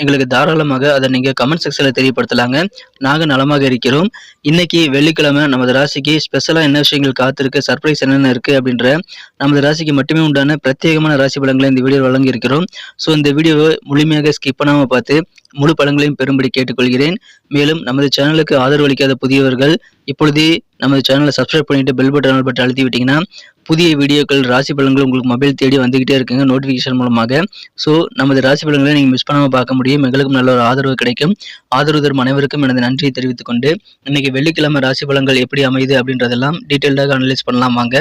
எங்களுக்கு தாராளமாக அதை நீங்கள் கமெண்ட் செக்ஷனில் தெரியப்படுத்தலாங்க. நாங்கள் நலமாக இருக்கிறோம். இன்னைக்கு வெள்ளிக்கிழமை நமது ராசிக்கு ஸ்பெஷலாக என்ன விஷயங்கள் காத்திருக்கு சர்ப்ரைஸ் என்னென்ன இருக்குது அப்படின்ற நமது ராசிக்கு மட்டுமே உண்டான பிரத்யேகமான ராசி பலங்களை இந்த வீடியோ வழங்கி இருக்கிறோம் ஸோ இந்த வீடியோவை முழுமையாக ஸ்கிப் பண்ணாமல் பார்த்து முழு பழங்களையும் பெறும்படி கேட்டுக்கொள்கிறேன். மேலும் நமது சேனலுக்கு ஆதரவு அளிக்காத புதியவர்கள் இப்பொழுதே நமது சேனலை சப்ஸ்கிரைப் பண்ணிட்டு பெல் பட்டன் பட்டன் அழுத்தி விட்டீங்கன்னா புதிய வீடியோக்கள் ராசி பலன்கள் உங்களுக்கு மொபைல் தேடி வந்துகிட்டே இருக்குங்க நோட்டிஃபிகேஷன் மூலமாக. ஸோ நமது ராசி பலன்களை நீங்கள் மிஸ் பண்ணாமல் பார்க்க முடியும். எங்களுக்கும் நல்ல ஒரு ஆதரவு கிடைக்கும். ஆதரவு தரும் அனைவருக்கும் எனது நன்றியை தெரிவித்துக் கொண்டு இன்னைக்கு வெள்ளிக்கிழமை ராசி பலன்கள் எப்படி அமையுது அப்படின்றதெல்லாம் டீட்டெயில்டாக அனலைஸ் பண்ணலாம். வாங்க.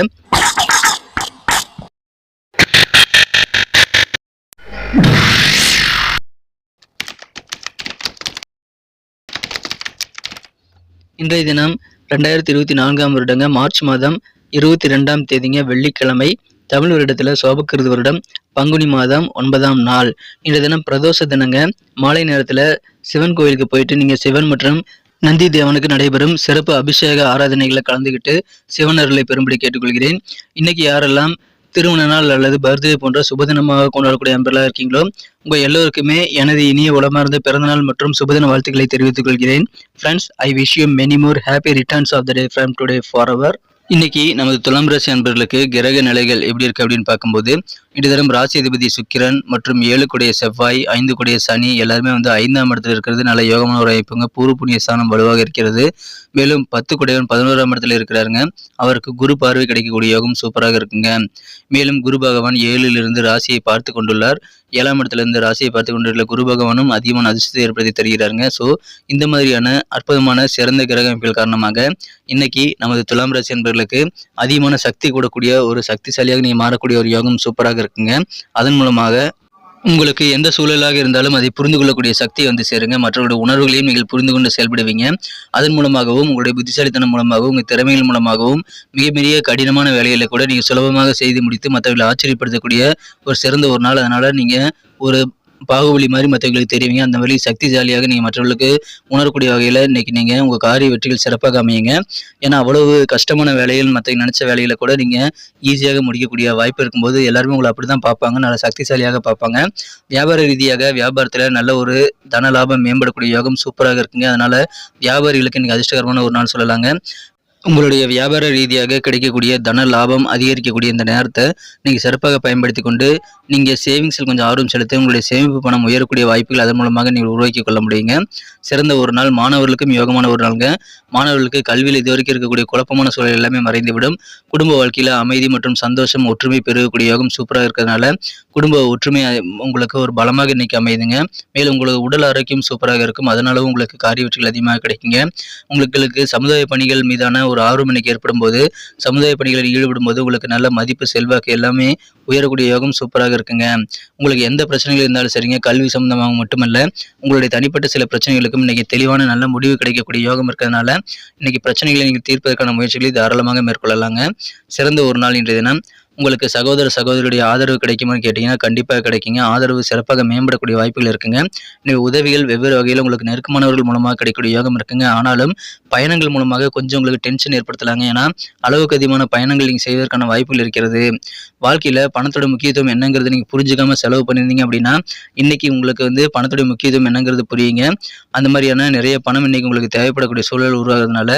இன்றைய தினம் ரெண்டாயிரத்தி இருபத்தி நான்காம் வருடங்க மார்ச் மாதம் இருபத்தி ரெண்டாம் தேதிங்க வெள்ளிக்கிழமை தமிழ் வருடத்தில் சோபக்கிருது வருடம் பங்குனி மாதம் ஒன்பதாம் நாள். இன்றைய தினம் பிரதோஷ தினங்க. மாலை நேரத்தில் சிவன் கோயிலுக்கு போயிட்டு நீங்கள் சிவன் மற்றும் நந்தி தேவனுக்கு நடைபெறும் சிறப்பு அபிஷேக ஆராதனைகளை கலந்துக்கிட்டு சிவன் அருளை பெறும்படி கேட்டுக்கொள்கிறேன். இன்னைக்கு யாரெல்லாம் திருமண நாள் அல்லது பர்த்டே போன்ற சுபதினமாக கொண்டாடக்கூடிய அன்பர்களாக இருக்கீங்களோ உங்கள் எல்லோருக்குமே எனது இனிய உளமார்ந்த பிறந்தநாள் மற்றும் சுபதின வாழ்த்துக்களை தெரிவித்துக் கொள்கிறேன். Friends I wish you many more happy returns of the day from today for our இன்னைக்கு நமது துலாம் ராசி அன்பர்களுக்கு கிரக நிலைகள் எப்படி இருக்கு அப்படின்னு பார்க்கும்போது இன்று ராசி அதிபதி சுக்கிரன் மற்றும் ஏழு குடைய செவ்வாய் ஐந்து குடைய சனி எல்லாருமே வந்து ஐந்தாம் இடத்துல இருக்கிறது. நல்ல யோகமான ஒரு அமைப்புங்க பூர்வ புண்ணிய ஸ்தானம் வலுவாக இருக்கிறது. மேலும் பத்து குடையவன் பதினோராம் இடத்துல இருக்கிறாருங்க. அவருக்கு குரு பார்வை கிடைக்கக்கூடிய யோகம் சூப்பராக இருக்குங்க. மேலும் குரு பகவான் ஏழில் இருந்து ராசியை பார்த்து கொண்டுள்ளார். ஏழாம் இடத்துலேருந்து ராசியை பார்த்து கொண்டுள்ள குரு பகவானும் அதிகமான அதிர்ஷ்டத்தை ஏற்படுத்தி தருகிறாருங்க. ஸோ இந்த மாதிரியான அற்புதமான சிறந்த கிரக அமைப்புகள் காரணமாக இன்னைக்கு நமது துலாம் ராசி என்பவர்களுக்கு அதிகமான சக்தி கூடக்கூடிய ஒரு சக்திசாலியாக நீ மாறக்கூடிய ஒரு யோகம் சூப்பராக இருக்குங்க. அதன் மூலமாக உங்களுக்கு எந்த சூழலாக இருந்தாலும் அதை புரிந்து கொள்ளக்கூடிய சக்தி வந்து சேருங்க. மற்றவருடைய உணர்வுகளையும் நீங்கள் புரிந்து கொண்டு செயல்படுவீங்க. அதன் மூலமாகவும் உங்களுடைய புத்திசாலித்தனம் மூலமாகவும் உங்கள் திறமைகள் மூலமாகவும் மிகப்பெரிய கடினமான வேலைகளை கூட நீங்கள் சுலபமாக செய்து முடித்து மற்றவர்களை ஆச்சரியப்படுத்தக்கூடிய ஒரு சிறந்த ஒரு நாள். அதனால் நீங்கள் ஒரு பாகுபலி மாதிரி மற்றவங்களுக்கு தெரியுங்க. அந்த மாதிரி சக்திசாலியாக நீங்கள் மற்றவர்களுக்கு உணரக்கூடிய வகையில் இன்றைக்கி நீங்கள் உங்கள் காரிய வெற்றிகள் சிறப்பாக அமையுங்க. ஏன்னா அவ்வளவு கஷ்டமான வேலையில் மற்ற நினச்ச வேலையில் கூட நீங்கள் ஈஸியாக முடிக்கக்கூடிய வாய்ப்பு இருக்கும்போது எல்லாருமே உங்களை அப்படி தான் பார்ப்பாங்க. நல்ல சக்திசாலியாக பார்ப்பாங்க. வியாபார ரீதியாக வியாபாரத்தில் நல்ல ஒரு தன லாபம் மேம்படக்கூடிய யோகம் சூப்பராக இருக்குங்க. அதனால் வியாபாரிகளுக்கு நீங்கள் அதிர்ஷ்டகரமான ஒரு நாள் சொல்லலாங்க. உங்களுடைய வியாபார ரீதியாக கிடைக்கக்கூடிய தன லாபம் அதிகரிக்கக்கூடிய இந்த நேரத்தை நீங்கள் சிறப்பாக பயன்படுத்தி கொண்டு நீங்கள் சேவிங்ஸில் கொஞ்சம் ஆர்வம் செலுத்தி உங்களுடைய சேமிப்பு பணம் உயரக்கூடிய வாய்ப்புகள் அதன் மூலமாக நீங்கள் உருவாக்கி கொள்ள முடியுங்க. சிறந்த ஒரு நாள் மாணவர்களுக்கும் யோகமான ஒரு நாளுங்க. மாணவர்களுக்கு கல்வியில் இதுவரைக்கும் இருக்கக்கூடிய குழப்பமான சூழல் எல்லாமே மறைந்துவிடும். குடும்ப வாழ்க்கையில் அமைதி மற்றும் சந்தோஷம் ஒற்றுமை பெருகக்கூடிய யோகம் சூப்பராக இருக்கிறதுனால குடும்ப ஒற்றுமை உங்களுக்கு ஒரு பலமாக இன்னைக்கு அமையுதுங்க. மேலும் உங்களுக்கு உடல் ஆரோக்கியம் சூப்பராக இருக்கும். அதனால உங்களுக்கு காரிய வெற்றிகள் அதிகமாக கிடைக்குங்க. உங்களுக்கு சமுதாய பணிகள் மீதான ஒரு ஆர்வம் இன்னைக்கு ஏற்படும் போது சமுதாய பணிகளில் ஈடுபடும் போது உங்களுக்கு நல்ல மதிப்பு செல்வாக்கு எல்லாமே உயரக்கூடிய யோகம் சூப்பராக இருக்குங்க. உங்களுக்கு எந்த பிரச்சனைகள் இருந்தாலும் சரிங்க. கல்வி சம்பந்தமாக மட்டுமல்ல உங்களுடைய தனிப்பட்ட சில பிரச்சனைகளுக்கும் இன்னைக்கு தெளிவான நல்ல முடிவு கிடைக்கக்கூடிய யோகம் இருக்கிறதுனால இன்னைக்கு பிரச்சனைகளை நீங்கள் தீர்ப்பதற்கான முயற்சிகளை தாராளமாக மேற்கொள்ளலாங்க. சிறந்த ஒரு நாள் இன்றைய தினம். உங்களுக்கு சகோதர சகோதரியுடைய ஆதரவு கிடைக்குமான்னு கேட்டிங்கன்னா கண்டிப்பாக கிடைக்குங்க. ஆதரவு சிறப்பாக மேம்படக்கூடிய வாய்ப்புகள் இருக்குங்க. எனவே உதவிகள் வெவ்வேறு வகையில் உங்களுக்கு நெருக்கமானவர்கள் மூலமாக கிடைக்கக்கூடிய யோகம் இருக்குங்க. ஆனாலும் பயணங்கள் மூலமாக கொஞ்சம் உங்களுக்கு டென்ஷன் ஏற்படுத்தலாங்க. ஏன்னா அளவுக்கு அதிகமான பயணங்கள் நீங்கள் செய்வதற்கான வாய்ப்புகள் இருக்கிறது. வாழ்க்கையில் பணத்தோட முக்கியத்துவம் என்னங்கிறது நீங்கள் புரிஞ்சுக்காம செலவு பண்ணியிருந்தீங்க அப்படின்னா இன்னைக்கு உங்களுக்கு வந்து பணத்தோட முக்கியத்துவம் என்னங்கிறது புரியுங்க. அந்த மாதிரியான நிறைய பணம் இன்னைக்கு உங்களுக்கு தேவைப்படக்கூடிய சூழல் உருவாகிறதுனால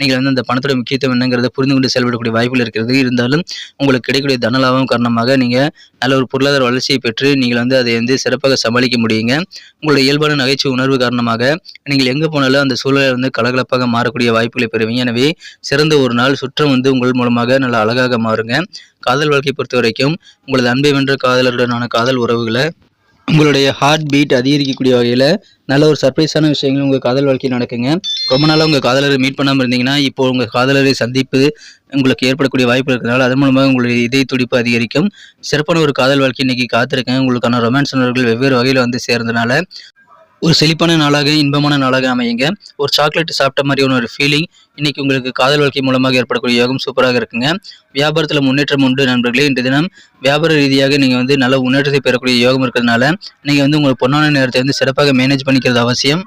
நீங்கள் வந்து அந்த பணத்தோட முக்கியத்துவம் என்னங்கிறத புரிந்து கொண்டு செயல்படக்கூடிய வாய்ப்புகள் இருக்கிறது. இருந்தாலும் உங்களுக்கு கிடைக்கக்கூடிய தனலாபம் காரணமாக நீங்கள் நல்ல ஒரு பொருளாதார வளர்ச்சியை பெற்று நீங்கள் வந்து அதை வந்து சிறப்பாக சமாளிக்க முடியுங்க. உங்களுடைய இயல்பான நகைச்சுவை உணர்வு காரணமாக நீங்கள் எங்கே போனாலும் அந்த சூழலை வந்து கலகலப்பாக மாறக்கூடிய வாய்ப்புகளை பெறுவீங்க. எனவே சிறந்த ஒரு நாள் சுற்றம் வந்து உங்கள் மூலமாக நல்ல அழகாக மாறுங்க. காதல் வாழ்க்கை பொறுத்த வரைக்கும் உங்களது அன்பை வென்ற காதலருடனான காதல் உறவுகளை உங்களுடைய ஹார்ட் பீட் அதிகரிக்கக்கூடிய வகையில் நல்ல ஒரு சர்ப்ரைஸான விஷயங்கள் உங்கள் காதல் வாழ்க்கையில் நடக்குங்க. ரொம்ப நாளாக உங்கள் காதலரை மீட் பண்ணாமல் இருந்தீங்கன்னா இப்போ உங்கள் காதலரை சந்திப்பு உங்களுக்கு ஏற்படக்கூடிய வாய்ப்பு இருக்கிறதுனால அதன் மூலமாக உங்களுடைய இதய துடிப்பு அதிகரிக்கும். சிறப்பான ஒரு காதல் வாழ்க்கை இன்றைக்கி காத்திருக்கேன். உங்களுக்கான ரொமான்ஸ் உணர்வுகள் வெவ்வேறு வகையில் வந்து சேர்ந்தனால ஒரு செழிப்பான நாளாக இன்பமான நாளாக அமையுங்க. ஒரு சாக்லேட் சாப்பிட்ட மாதிரியான ஒரு ஃபீலிங் இன்னைக்கு உங்களுக்கு காதல் வாழ்க்கை மூலமாக ஏற்படக்கூடிய யோகம் சூப்பராக இருக்குங்க. வியாபாரத்தில் முன்னேற்றம் உண்டு நண்பர்களே. இன்று தினம் வியாபார ரீதியாக நீங்கள் வந்து நல்ல முன்னேற்றத்தை பெறக்கூடிய யோகம் இருக்கிறதுனால நீங்கள் வந்து உங்கள் பொன்னான நேரத்தை வந்து சிறப்பாக மேனேஜ் பண்ணிக்கிறது அவசியம்.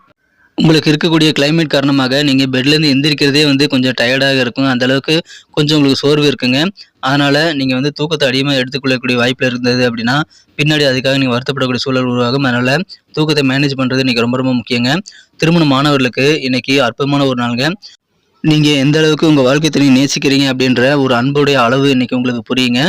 உங்களுக்கு இருக்கக்கூடிய கிளைமேட் காரணமாக நீங்கள் பெட்லேருந்து எந்திரிக்கிறதே வந்து கொஞ்சம் டயர்டாக இருக்கும். அந்தளவுக்கு கொஞ்சம் உங்களுக்கு சோர்வு இருக்குங்க. அதனால் நீங்கள் வந்து தூக்கத்தை அதிகமாக எடுத்துக்கொள்ளக்கூடிய வாய்ப்பில் இருந்தது அப்படின்னா பின்னாடி அதுக்காக நீங்கள் வருத்தப்படக்கூடிய சூழல் உருவாகும். அதனால் தூக்கத்தை மேனேஜ் பண்ணுறது இன்றைக்கி ரொம்ப ரொம்ப முக்கியங்க. திருமண மாணவர்களுக்கு இன்றைக்கி அற்புதமான ஒரு நாளுங்க. நீங்கள் எந்த அளவுக்கு உங்கள் வாழ்க்கை துணை நேசிக்கிறீங்க அப்படின்ற ஒரு அன்புடைய அளவு இன்றைக்கி உங்களுக்கு புரியுங்க.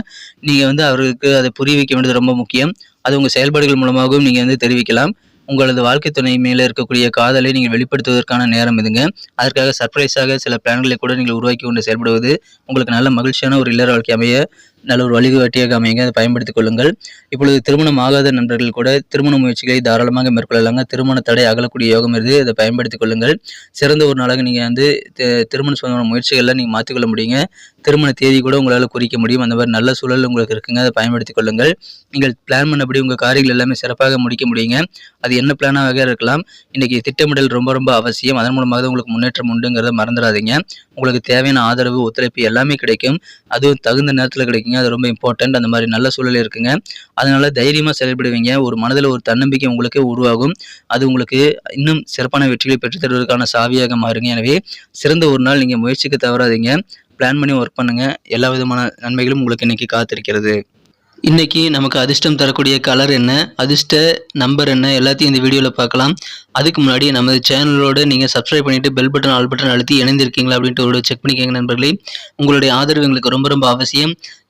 நீங்கள் வந்து அவருக்கு அதை புரிய வைக்க வேண்டியது ரொம்ப முக்கியம். அது உங்கள் செயல்பாடுகள் மூலமாகவும் நீங்கள் வந்து தெரிவிக்கலாம். உங்களது வாழ்க்கை துணை மேலே இருக்கக்கூடிய காதலை நீங்கள் வெளிப்படுத்துவதற்கான நேரம் இதுங்க. அதற்காக சர்ப்ரைஸாக சில பிளான்களை கூட நீங்கள் உருவாக்கி கொண்டு செயல்படுவது உங்களுக்கு நல்ல மகிழ்ச்சியான ஒரு இல்லற வாழ்க்கை அமைய நல்ல ஒரு வழிகாட்டியாக அமையுங்க. அதை பயன்படுத்திக் கொள்ளுங்கள். இப்பொழுது திருமணம் ஆகாத நண்பர்கள் கூட திருமண முயற்சிகளை தாராளமாக மேற்கொள்ளலாங்க. திருமண தடை அகலக்கூடிய யோகம் இருந்து அதை பயன்படுத்திக் கொள்ளுங்கள். சிறந்த ஒரு நாளாக நீங்கள் வந்து திருமண சொந்தமான முயற்சிகள்லாம் நீங்கள் மாற்றிக்கொள்ள முடியுங்க. திருமண தேதி கூட உங்களால் குறிக்க முடியும். அந்த மாதிரி நல்ல சூழல் உங்களுக்கு இருக்குங்க. அதை பயன்படுத்திக் கொள்ளுங்கள். நீங்கள் பிளான் பண்ணபடி உங்கள் காரியங்கள் எல்லாமே சிறப்பாக முடிக்க முடியுங்க. அது என்ன பிளானாக இருக்கலாம். இன்றைக்கி திட்டமிடல் ரொம்ப ரொம்ப அவசியம். அதன் மூலமாக தான் உங்களுக்கு முன்னேற்றம் உண்டுங்கிறத மறந்துடாதீங்க. உங்களுக்கு தேவையான ஆதரவு ஒத்துழைப்பு எல்லாமே கிடைக்கும். அதுவும் தகுந்த நேரத்தில் கிடைக்குங்க. அது ரொம்ப இம்பார்ட்டண்ட் அந்த மாதிரி நல்ல சூழல் இருக்குங்க. அதனால் தைரியமாக செயல்படுவீங்க. ஒரு மனதில் ஒரு தன்னம்பிக்கை உங்களுக்கு உருவாகும். அது உங்களுக்கு இன்னும் சிறப்பான வெற்றிகளை பெற்றுத்தருவதற்கான சாவியாக மாறுங்க. எனவே சிறந்த ஒரு நாள் நீங்கள் முயற்சிக்க தவறாதீங்க. பிளான் பண்ணி ஒர்க் பண்ணுங்கள் எல்லா விதமான நன்மைகளும் உங்களுக்கு இன்றைக்கி காத்திருக்கிறது. இன்றைக்கி நமக்கு அதிர்ஷ்டம் தரக்கூடிய கலர் என்ன? அதிர்ஷ்ட நம்பர் என்ன? எல்லாத்தையும் இந்த வீடியோவில் பார்க்கலாம். அதுக்கு முன்னாடி நமது சேனலோடு நீங்கள் சப்ஸ்கிரைப் பண்ணிவிட்டு பெல் பட்டன் ஆல் பட்டன் அழுத்தி இணைந்திருக்கீங்களா அப்படின்ட்டு ஒரு செக் பண்ணிக்கோங்க நண்பர்களே. உங்களுடைய ஆதரவு எங்களுக்கு ரொம்ப ரொம்ப அவசியம்.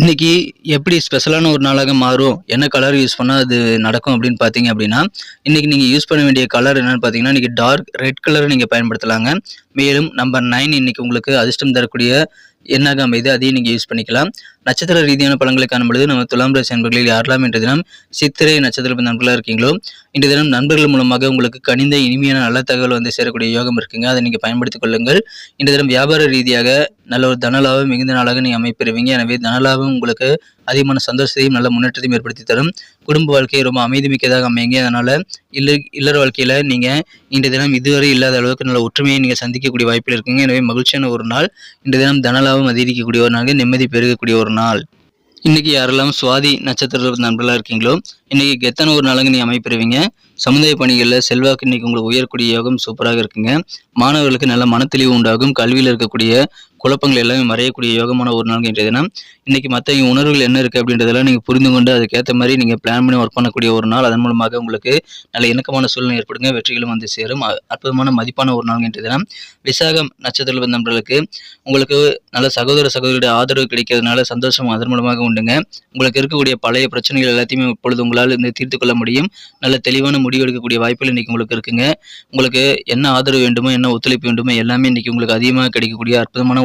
இன்றைக்கி எப்படி ஸ்பெஷலான ஒரு நாளாக மாறும்? என்ன கலர் யூஸ் பண்ணால் அது நடக்கும் அப்படின்னு பார்த்தீங்க அப்படின்னா இன்றைக்கி நீங்கள் யூஸ் பண்ண வேண்டிய கலர் என்னென்னு பார்த்தீங்கன்னா இன்றைக்கி டார்க் ரெட் கலரை நீங்கள் பயன்படுத்தலாங்க. மேலும் நம்பர் நைன் இன்றைக்கி உங்களுக்கு அதிர்ஷ்டம் தரக்கூடிய எண்ணாக அமைது அதையும் நீங்கள் யூஸ் பண்ணிக்கலாம். நட்சத்திர ரீதியான பலன்களை காணும்பொழுது நம்ம துலாம் ராசி நண்பர்களில் யாரெல்லாம் இன்று தினம் சித்திரை நட்சத்திர நண்பர்களாக இருக்கீங்களோ இன்று தினம் நண்பர்கள் மூலமாக உங்களுக்கு கனிந்த இனிமையான நல்ல தகவல் வந்து சேரக்கூடிய யோகம் இருக்குங்க. அதை நீங்கள் பயன்படுத்திக் கொள்ளுங்கள். இன்று தினம் வியாபார ரீதியாக நல்ல ஒரு தனலாபம் மிகுந்த நாளாக நீங்கள் அமைப்பெறுவீங்க. எனவே தனலாபம் உங்களுக்கு அதிகமான சந்தோஷத்தையும் நல்ல முன்னேற்றத்தையும் ஏற்படுத்தி தரும். குடும்ப வாழ்க்கையை ரொம்ப அமைதி மிக்கதாக அமையுங்க. அதனால் இல்ல இல்லற வாழ்க்கையில் நீங்கள் இன்றைய தினம் இதுவரை இல்லாத அளவுக்கு நல்ல ஒற்றுமையை நீங்கள் சந்திக்கக்கூடிய வாய்ப்பில் இருக்குங்க. எனவே மகிழ்ச்சியான ஒரு நாள். இன்றைய தினம் தனலாபம் அதிகரிக்கக்கூடிய ஒரு நாள். நிம்மதி பெருகக்கூடிய ஒரு நாள். இன்னைக்கு யாரெல்லாம் சுவாதி நட்சத்திர நண்பர்களாக இருக்கீங்களோ இன்னைக்கு கெத்தன ஒரு நாளுங்க நீ அமைப்பெறுவீங்க. சமுதாய பணிகளில் செல்வாக்கு இன்னைக்கு உங்களுக்கு உயரக்கூடிய யோகம் சூப்பராக இருக்குங்க. மாணவர்களுக்கு நல்ல மனத்தெளிவு உண்டாகும். கல்வியில் இருக்கக்கூடிய குழப்பங்கள் எல்லாமே மறையக்கூடிய யோகமான ஒரு நாள் இன்றைய தினம். இன்னைக்கு மற்ற உணர்வுகள் என்ன இருக்குது அப்படின்றதெல்லாம் நீங்கள் புரிந்து கொண்டு அதுக்கேற்ற மாதிரி நீங்கள் பிளான் பண்ணி ஒர்க் பண்ணக்கூடிய ஒரு நாள். அதன் மூலமாக உங்களுக்கு நல்ல இணக்கமான சூழ்நிலை ஏற்படுங்க. வெற்றிகளும் வந்து சேரும். அற்புதமான மதிப்பான ஒரு நாள் இன்றைய தினம். விசாகம் நட்சத்திரம் நண்பர்களுக்கு உங்களுக்கு நல்ல சகோதர சகோதரியுடைய ஆதரவு கிடைக்கிறதுனால சந்தோஷம் அதன் மூலமாக உண்டுங்க. உங்களுக்கு இருக்கக்கூடிய பழைய பிரச்சனைகள் எல்லாத்தையுமே இப்பொழுது உங்களால் இந்த தீர்த்து கொள்ள முடியும். நல்ல தெளிவான முடிவு எடுக்கக்கூடிய வாய்ப்புகள் இன்றைக்கி உங்களுக்கு இருக்குங்க. உங்களுக்கு என்ன ஆதரவு வேண்டுமோ என்ன ஒத்துழைப்பு வேண்டுமோ எல்லாமே இன்றைக்கி உங்களுக்கு அதிகமாக கிடைக்கக்கூடிய அற்புதமான